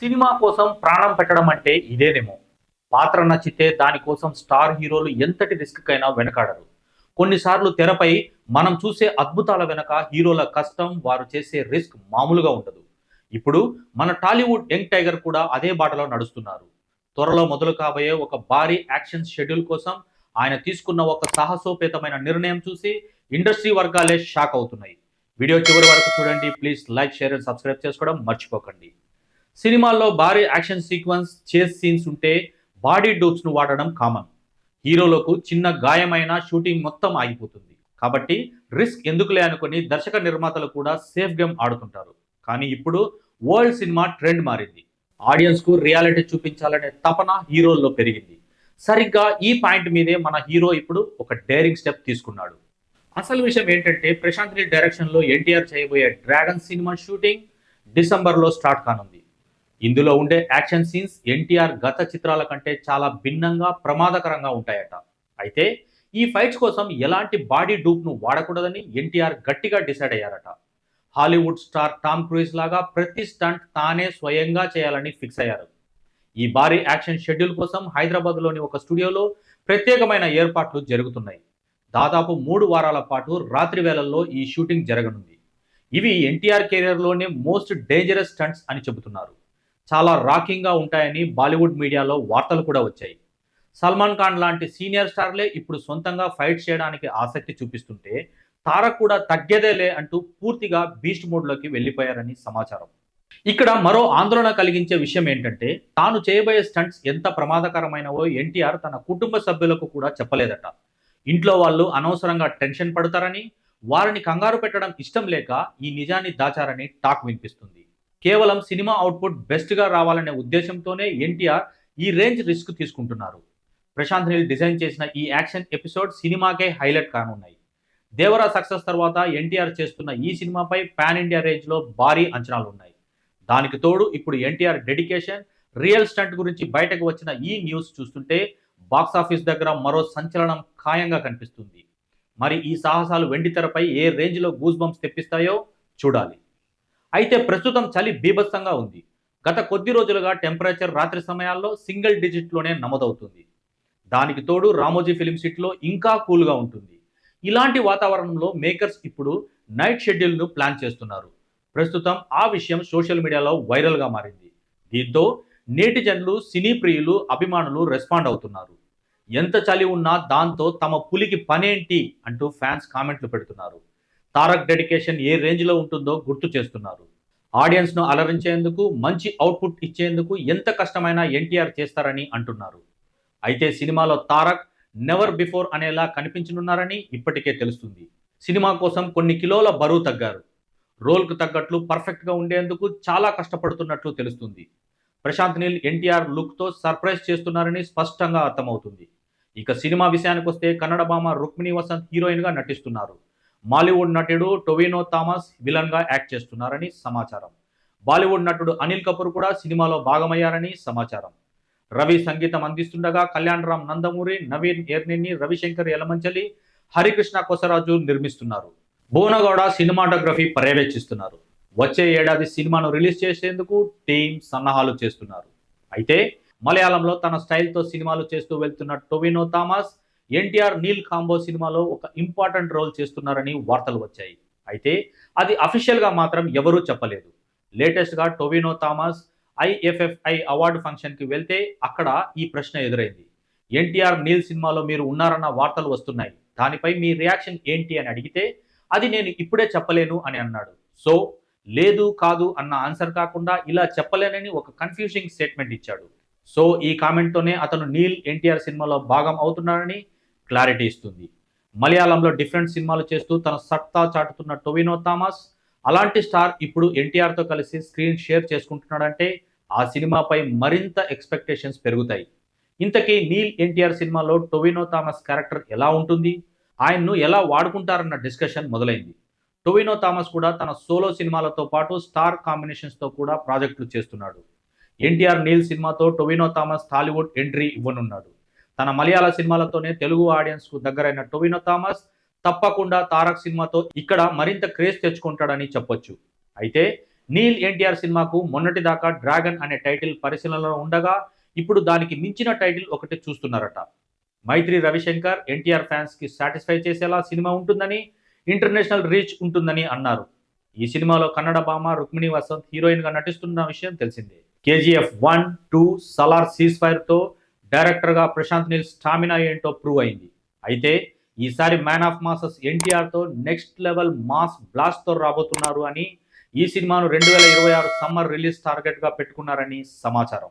Cinema కోసం ప్రాణం పెట్టడం అంటే ఇదేనేమో. పాత్ర నచ్చితే దానికోసం స్టార్ హీరోలు ఎంతటి రిస్క్ వెనకాడరు. కొన్నిసార్లు తెరపై మనం చూసే అద్భుతాల వెనక హీరోల కష్టం వారు చేసే రిస్క్ మామూలుగా ఉండదు. ఇప్పుడు మన టాలీవుడ్ యంగ్ టైగర్ కూడా అదే బాటలో నడుస్తున్నారు. త్వరలో మొదలు కాబోయే ఒక భారీ యాక్షన్ షెడ్యూల్ కోసం ఆయన తీసుకున్న ఒక సాహసోపేతమైన నిర్ణయం చూసి ఇండస్ట్రీ వర్గాలే షాక్ అవుతున్నాయి. వీడియో చివరి వరకు చూడండి. Please like share and subscribe చేసుకోవడం మర్చిపోకండి. సినిమాల్లో భారీ యాక్షన్ సీక్వెన్స్ చేస్ సీన్స్ ఉంటే బాడీ డోప్స్ను వాడడం కామన్ హీరోలకు చిన్న గాయమైన షూటింగ్ మొత్తం ఆగిపోతుంది. కాబట్టి రిస్క్ ఎందుకులే అనుకుని దర్శక నిర్మాతలు కూడా సేఫ్ గేమ్ ఆడుతుంటారు. కానీ ఇప్పుడు వరల్డ్ సినిమా ట్రెండ్ మారింది. ఆడియన్స్కు రియాలిటీ చూపించాలనే తపన హీరోల్లో పెరిగింది. సరిగ్గా ఈ పాయింట్ మీదే మన హీరో ఇప్పుడు ఒక డేరింగ్ స్టెప్ తీసుకున్నాడు. అసలు విషయం ఏంటంటే ప్రశాంత్ రెడ్డి డైరెక్షన్లో ఎన్టీఆర్ చేయబోయే డ్రాగన్ సినిమా షూటింగ్ డిసెంబర్లో స్టార్ట్ కానుంది. ఇందులో ఉండే యాక్షన్ సీన్స్ ఎన్టీఆర్ గత చిత్రాల కంటే చాలా భిన్నంగా ప్రమాదకరంగా ఉంటాయట. అయితే ఈ ఫైట్స్ కోసం ఎలాంటి బాడీ డూప్ను వాడకూడదని ఎన్టీఆర్ గట్టిగా డిసైడ్ అయ్యారట. హాలీవుడ్ స్టార్ టామ్ క్రూయిజ్ లాగా ప్రతి స్టంట్ తానే స్వయంగా చేయాలని ఫిక్స్ అయ్యారు. ఈ భారీ యాక్షన్ షెడ్యూల్ కోసం హైదరాబాద్లోని ఒక స్టూడియోలో ప్రత్యేకమైన ఏర్పాట్లు జరుగుతున్నాయి. దాదాపు మూడు వారాల పాటు రాత్రి వేళల్లో ఈ షూటింగ్ జరగనుంది. ఇవి ఎన్టీఆర్ కెరియర్లోనే మోస్ట్ డేంజరస్ స్టంట్స్ అని చెబుతున్నారు. చాలా రాకింగ్గా ఉంటాయని బాలీవుడ్ మీడియాలో వార్తలు కూడా వచ్చాయి. సల్మాన్ ఖాన్ లాంటి సీనియర్ స్టార్లే ఇప్పుడు సొంతంగా ఫైట్ చేయడానికి ఆసక్తి చూపిస్తుంటే తారక్ కూడా తగ్గేదేలే అంటూ పూర్తిగా బీస్ట్ మోడ్లోకి వెళ్ళిపోయారని సమాచారం. ఇక్కడ మరో ఆందోళన కలిగించే విషయం ఏంటంటే తాను చేయబోయే స్టంట్స్ ఎంత ప్రమాదకరమైనవో ఎన్టీఆర్ తన కుటుంబ సభ్యులకు కూడా చెప్పలేదట. ఇంట్లో వాళ్ళు అనవసరంగా టెన్షన్ పడతారని వారిని కంగారు పెట్టడం ఇష్టం లేక ఈ నిజాన్ని దాచారని టాక్ వినిపిస్తుంది. కేవలం సినిమా అవుట్పుట్ బెస్ట్గా రావాలనే ఉద్దేశంతోనే ఎన్టీఆర్ ఈ రేంజ్ రిస్క్ తీసుకుంటున్నారు. ప్రశాంత్ నీల్ డిజైన్ చేసిన ఈ యాక్షన్ ఎపిసోడ్ సినిమాకే హైలైట్ కానున్నాయి. దేవరా సక్సెస్ తర్వాత ఎన్టీఆర్ చేస్తున్న ఈ సినిమాపై పాన్ ఇండియా రేంజ్లో భారీ అంచనాలు ఉన్నాయి దానికి తోడు ఇప్పుడు ఎన్టీఆర్ డెడికేషన్ రియల్ స్టంట్ గురించి బయటకు వచ్చిన ఈ న్యూస్ చూస్తుంటే బాక్స్ ఆఫీస్ దగ్గర మరో సంచలనం ఖాయంగా కనిపిస్తుంది. మరి ఈ సాహసాలు వెండితెరపై ఏ రేంజ్లో గూజ్ బంప్స్ తెప్పిస్తాయో చూడాలి. అయితే ప్రస్తుతం చలి బీభత్సంగా ఉంది. గత కొద్ది రోజులుగా టెంపరేచర్ రాత్రి సమయాల్లో సింగిల్ డిజిట్లోనే నమోదవుతుంది. దానికి తోడు రామోజీ ఫిలిం సిటీలో ఇంకా కూల్గా ఉంటుంది. ఇలాంటి వాతావరణంలో మేకర్స్ ఇప్పుడు నైట్ షెడ్యూల్ను ప్లాన్ చేస్తున్నారు. ప్రస్తుతం ఆ విషయం సోషల్ మీడియాలో వైరల్గా మారింది. దీంతో నేటి జనులు సినీ ప్రియులు అభిమానులు రెస్పాండ్ అవుతున్నారు. ఎంత చలి ఉన్నా దాంతో తమ పులికి పనేంటి అంటూ ఫ్యాన్స్ కామెంట్లు పెడుతున్నారు. తారక్ డెడికేషన్ ఏ రేంజ్లో ఉంటుందో గుర్తు చేస్తున్నారు. ఆడియన్స్ను అలరించేందుకు మంచి అవుట్పుట్ ఇచ్చేందుకు ఎంత కష్టమైనా ఎన్టీఆర్ చేస్తారని అంటున్నారు. అయితే సినిమాలో తారక్ నెవర్ బిఫోర్ అనేలా కనిపించనున్నారని ఇప్పటికే తెలుస్తుంది. సినిమా కోసం కొన్ని కిలోల బరువు తగ్గారు. రోల్కు తగ్గట్లు పర్ఫెక్ట్గా ఉండేందుకు చాలా కష్టపడుతున్నట్లు తెలుస్తుంది. ప్రశాంత్ నీల్ ఎన్టీఆర్ లుక్తో సర్ప్రైజ్ చేస్తున్నారని స్పష్టంగా అర్థమవుతుంది. ఇక సినిమా విషయానికి వస్తే కన్నడ భామ రుక్మిణి వసంత్ హీరోయిన్గా నటిస్తున్నారు. మాలీవుడ్ నటుడు టొవినో థామస్ విలన్గా యాక్ట్ చేస్తున్నారని సమాచారం. బాలీవుడ్ నటుడు అనిల్ కపూర్ కూడా సినిమాలో భాగమయ్యారని సమాచారం. రవి సంగీతం అందిస్తుండగా కళ్యాణ్ రామ్ నందమూరి నవీన్ ఎర్నిని రవిశంకర్ యలమంచలి హరికృష్ణ కొసరాజు నిర్మిస్తున్నారు. భువనగౌడ సినిమాటోగ్రఫీ పర్యవేక్షిస్తున్నారు. వచ్చే ఏడాది సినిమాను రిలీజ్ చేసేందుకు టీం సన్నాహాలు చేస్తున్నారు. అయితే మలయాళంలో తన స్టైల్తో సినిమాలు చేస్తూ వెళ్తున్న టొవినో థామస్ ఎన్టీఆర్ నీల్ కాంబో సినిమాలో ఒక ఇంపార్టెంట్ రోల్ చేస్తున్నారని వార్తలు వచ్చాయి. అయితే అది అఫీషియల్గా మాత్రం ఎవరూ చెప్పలేదు. లేటెస్ట్గా టొవినో థామస్ ఐఎఫ్ఎఫ్ఐ అవార్డు ఫంక్షన్కి వెళ్తే అక్కడ ఈ ప్రశ్న ఎదురైంది. ఎన్టీఆర్ నీల్ సినిమాలో మీరు ఉన్నారన్న వార్తలు వస్తున్నాయి. దానిపై మీ రియాక్షన్ ఏంటి అని అడిగితే అది నేను ఇప్పుడే చెప్పలేను అని అన్నాడు. సో లేదు కాదు అన్న ఆన్సర్ కాకుండా ఇలా చెప్పలేనని ఒక కన్ఫ్యూజింగ్ స్టేట్మెంట్ ఇచ్చాడు. సో ఈ కామెంట్తోనే అతను నీల్ ఎన్టీఆర్ సినిమాలో భాగం అవుతున్నాడని క్లారిటీ ఇస్తుంది. మలయాళంలో డిఫరెంట్ సినిమాలు చేస్తూ తన సత్తా చాటుతున్న టొవినో థామస్ అలాంటి స్టార్ ఇప్పుడు ఎన్టీఆర్తో కలిసి స్క్రీన్ షేర్ చేసుకుంటున్నాడంటే ఆ సినిమాపై మరింత ఎక్స్పెక్టేషన్స్ పెరుగుతాయి. ఇంతకీ నీల్ ఎన్టీఆర్ సినిమాలో టొవినో థామస్ క్యారెక్టర్ ఎలా ఉంటుంది? ఆయన్ను ఎలా వాడుకుంటారన్న డిస్కషన్ మొదలైంది. టొవినో థామస్ కూడా తన సోలో సినిమాలతో పాటు స్టార్ కాంబినేషన్స్తో కూడా ప్రాజెక్టులు చేస్తున్నాడు. ఎన్టీఆర్ నీల్ సినిమాతో టొవినో థామస్ టాలీవుడ్ ఎంట్రీ ఇవ్వనున్నాడు. తన మలయాళ సినిమాలతోనే తెలుగు ఆడియన్స్కు దగ్గరైన టొవినో థామస్ తప్పకుండా తారక్ సినిమాతో ఇక్కడ మరింత క్రేజ్ తెచ్చుకుంటాడని చెప్పొచ్చు. అయితే నీల్ ఎన్టీఆర్ సినిమాకు మొన్నటి దాకా డ్రాగన్ అనే టైటిల్ పరిశీలనలో ఉండగా ఇప్పుడు దానికి మించిన టైటిల్ ఒకటి చూస్తున్నారట. మైత్రి రవిశంకర్ ఎన్టీఆర్ ఫ్యాన్స్కి సాటిస్ఫై చేసేలా సినిమా ఉంటుందని ఇంటర్నేషనల్ రీచ్ ఉంటుందని అన్నారు. ఈ సినిమాలో కన్నడ భామ రుక్మిణి వసంత్ హీరోయిన్గా నటిస్తున్న విషయం తెలిసిందే. KGF one two Salaar ceasefire డైరెక్టర్గా డైరెక్టర్గా ప్రశాంత్ నీల్ స్టామినా ఏంటో ప్రూవ్ అయింది. అయితే ఈసారి మ్యాన్ ఆఫ్ మాసెస్ ఎన్టీఆర్తో నెక్స్ట్ లెవెల్ మాస్ బ్లాస్ట్తో రాబోతున్నారు అని ఈ సినిమాను రెండు వేల ఇరవై ఆరు సమ్మర్ రిలీజ్ టార్గెట్గా పెట్టుకున్నారని సమాచారం.